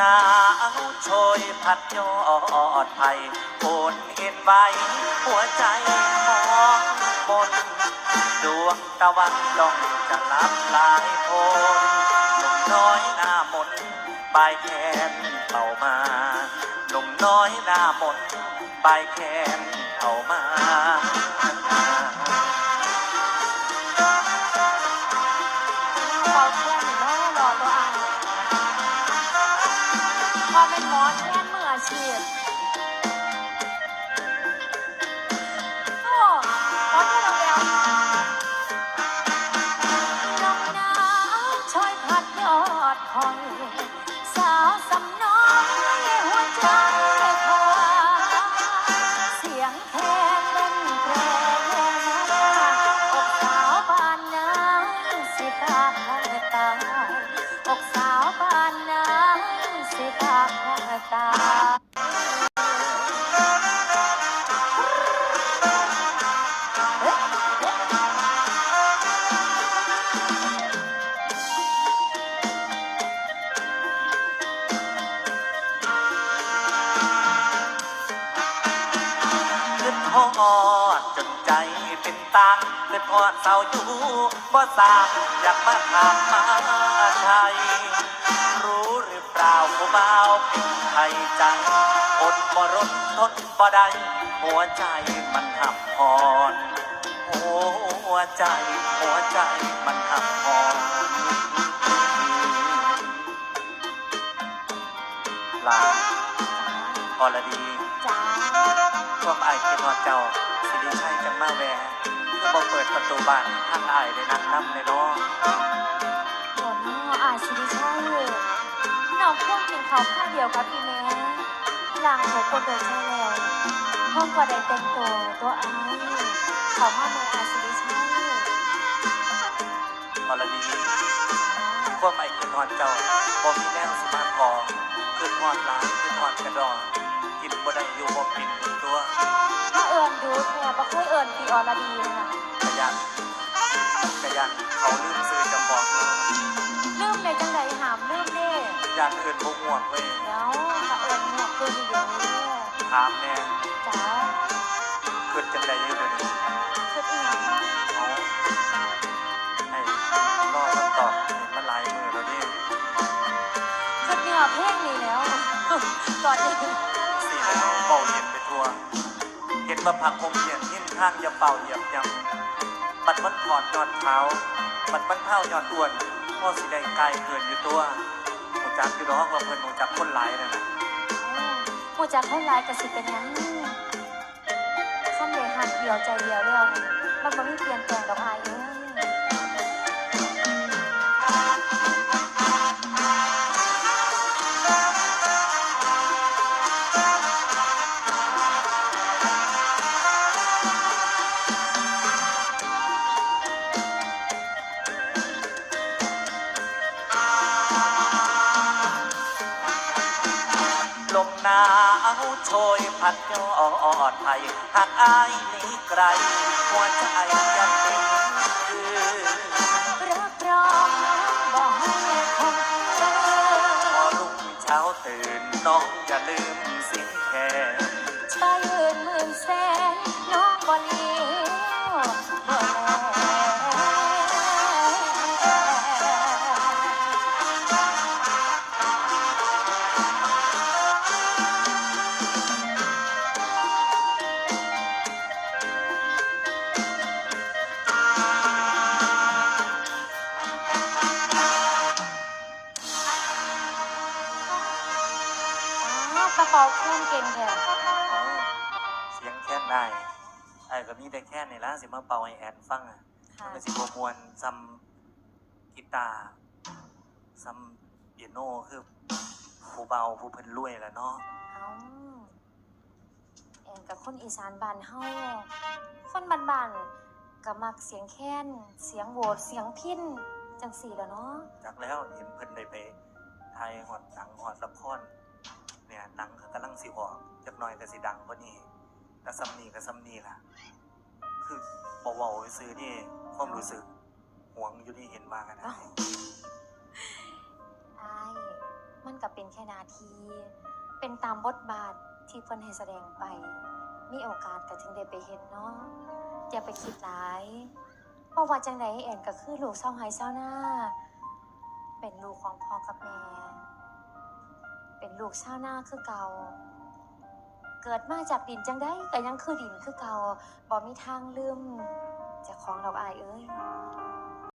นาวโชยพัดยอดไผ่โอนเอ็นไว้หัวใจมองบนดวงตะวันจ้องจะลับลายโพนหนุ่มน้อยหน้ามนต์ปลายแขนเข้ามาหนุ่มน้อยหน้ามนต์ปลายแขนเข้ามา พอเป็นหมอแค่มืออาชีพ ทอดจนใจเป็นตังขึ้นทอดเสาอยู่บ่สร้างอยากมาถามมาไทยรู้ เปล่าผู้บ่าวเป็นไทยจังอดบ่รนทนบ่ได้หัวใจมันหับพอนหัวใจ หัวใจมันหับพอนลาอรดีจ้าพวกไอายคิดฮอดเจ้า สิริชัยจังมาแวก็บอกเปิดประตูบ้านทางอายเลยนั่งน้ำเลยเนาะหัวหน้าอาชีพใช่ น้องพวกกินเขาวข้าวเดียวกับพี่แม่หลังหัวโปรเดินใช่แล้วห้องก็ได้แต่งตัวตัวไอ้ายเขามาเมืออาชีพใช่อรดีพวกไอายคิดฮอดเจ้าบ่มีแนวสมารพอคือฮอดหลานคือฮอดกระดองกินบ่ได้อยู่บ่กินตัวถ้าเอิญดูแค่บ่เคยเอิญปีอรดีเลยนะกระยันกระยันเขาลืมซื้อจะบอกเนา เด้ยานอื่นบ่ห่วงเว้ยแล้วถ้าเอิญหมวกคืออยู่อย่างนี้ถามแน่จ้าขึ้นจังใดอยู่เดี๋ยวนี้คืออีหยังเอาให้รอคำตอบเห็นมันหลายมือแล้วนี่คือเนื้อเพลงนี้แล้วก่อนอื่นสี่แล้วเป่าเย็นไปทั่วเห็นว่าผักอมเหียนหิ้นข้างอย่าเป่าเหยียบยำบัดมันถอดยอดเท้าบัดมันเท้ายอดอ้วนพ่อสิได้กายเกินอยู่ตัวหนู จักอยู่ดอกว่าเพิ่นหนูจักคนหลายนะนะผู้จักคนร้ายกสิเป็นหยังขั้นเดหักเดียวใจเดียวแล้วมันบ่มี หนาวโชยพัดยอดไทยหากอายนีไกล หัวใจยังเป็นคือรับรองบ่ให้คงเจอพอรุ่งเช้าตื่นน้องอย่าลืมสิ่งแค่ เป๋าเครื่องเก่งแท้เอาเสียงแค่นได้ไอ้ก็มีแต่แค่ในร้านสิมาเป่าให้แอนฟังอะค่ะมันก็สิบมวนซัมกีตาร์ซัมเปียโนคือผู้เบาผู้เพิ่นรวยแหละเนาะเอาเองกับคนอีสานบ้านเฮาคนบ้านๆก็มักเสียงแค้นเสียงโหวดเสียงพินจังสี่แล้วเนาะจากแล้วเห็นเพิ่นได้ไปไทยหอดหนังหอดละคร เนี่ยหนังเขากำลังสิออกจักหน่อยก็สิดังกว่านี้แต่ซัมนี่ก็ซัมนี่ล่ะ คือบ่เว้าซื้อนี่ความรู้สึกหวงอยู่นี่เห็นมากันนะเอ้มันก็เป็นแค่นาที เป็นตามบทบาทที่เพิ่นให้แสดงไป มีโอกาสก็ถึงได้ไปเห็นเนาะอย่าไปคิดหลายเพราะว่าจังไดแอนก็คือลูกเศร้าไห้เศร้าหน้า เป็นลูกของพ่อกับแม่ เป็นลูกชาวนาคือเก่า เกิดมาจากดินจังได้ก็ยังคือดินคือเก่าบ่มีทางลืมจะของเราอายเอ้ย